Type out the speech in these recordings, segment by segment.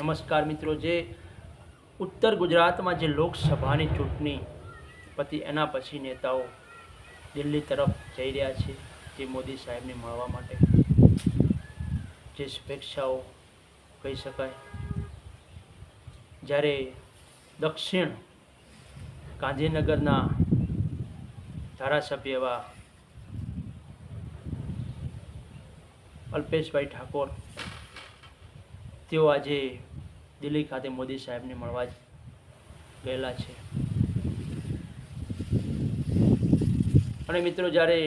નમસ્કાર મિત્રો, જે ઉત્તર ગુજરાતમાં જે લોકસભાની ચૂંટણી પતી, એના પછી નેતાઓ દિલ્હી તરફ જઈ રહ્યા છે, જે મોદી સાહેબને મળવા માટે. જે શુભેચ્છાઓ કહી શકાય. જ્યારે દક્ષિણ ગાંધીનગરના ધારાસભ્ય એવા અલ્પેશભાઈ ઠાકોર, તેઓ આજે દિલ્હી ખાતે મોદી સાહેબને મળવા ગયેલા છે. અને મિત્રો, જ્યારે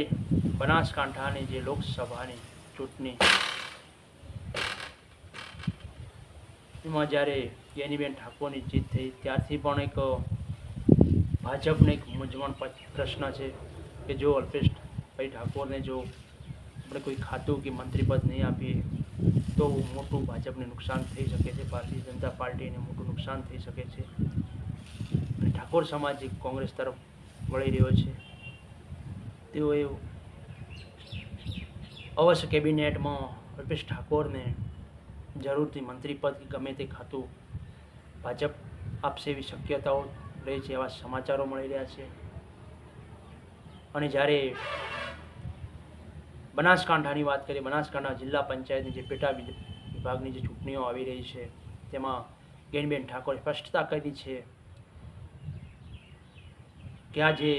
બનાસકાંઠાની જે લોકસભાની ચૂંટણી, એમાં જ્યારે ગેનીબેન ઠાકોરની જીત થઈ, ત્યારથી પણ એક ભાજપને એક મૂંઝવણ પ્રશ્ન છે કે જો અલ્પેશભાઈ ઠાકોરને જો આપણે કોઈ ખાતું કે મંત્રીપદ નહીં આપીએ તો મોટું ભાજપને નુકસાન થઈ શકે છે, ભારતીય જનતા પાર્ટીને મોટું નુકસાન થઈ શકે છે. અને ઠાકોર સમાજ કોંગ્રેસ તરફ વળી રહ્યો છે. તેઓએ અવશ્ય કેબિનેટમાં અલ્પેશ ઠાકોરને જરૂરથી મંત્રીપદ ગમે તે ખાતું ભાજપ આપશે એવી શક્યતાઓ રહે છે એવા સમાચારો મળી રહ્યા છે. અને જ્યારે બનાસકાંઠાની વાત કરીએ, બનાસકાંઠા જિલ્લા પંચાયતની જે પેટા વિભાગની જે ચૂંટણીઓ આવી રહી છે, તેમાં ગેનબેન ઠાકોરે સ્પષ્ટતા કરી છે કે આ જે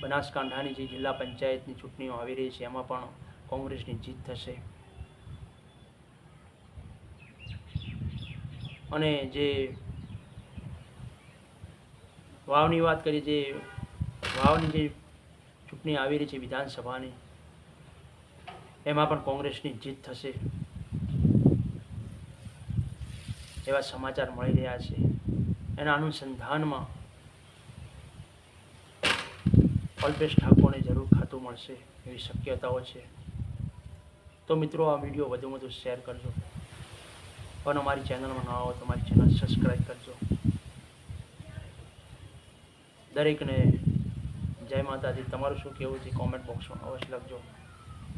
બનાસકાંઠાની જે જિલ્લા પંચાયતની ચૂંટણીઓ આવી રહી છે, એમાં પણ કોંગ્રેસની જીત થશે. અને જે વાવની વાત કરીએ, જે વાવની જે ચૂંટણી આવી રહી છે વિધાનસભાની એમાં પણ કોંગ્રેસની જીત થશે. એવા સમાચાર મળી રહ્યા છે. એના અનુસંધાનમાં અલ્પેશ ઠાકોરને જરૂર ખાતું મળશે એવી શક્યતાઓ છે. તો મિત્રો, આ વીડિયો વધુ વધુ શેર કરજો. પણ અમારી ચેનલમાં ન આવો તો અમારી ચેનલ સબસ્ક્રાઈબ કરજો. દરેકને જય માતાજી. તમારું શું કહેવું છે? કોમેન્ટ બોક્સમાં અવશ્ય લખજો.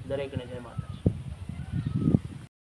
દરેકને જય માતાજી.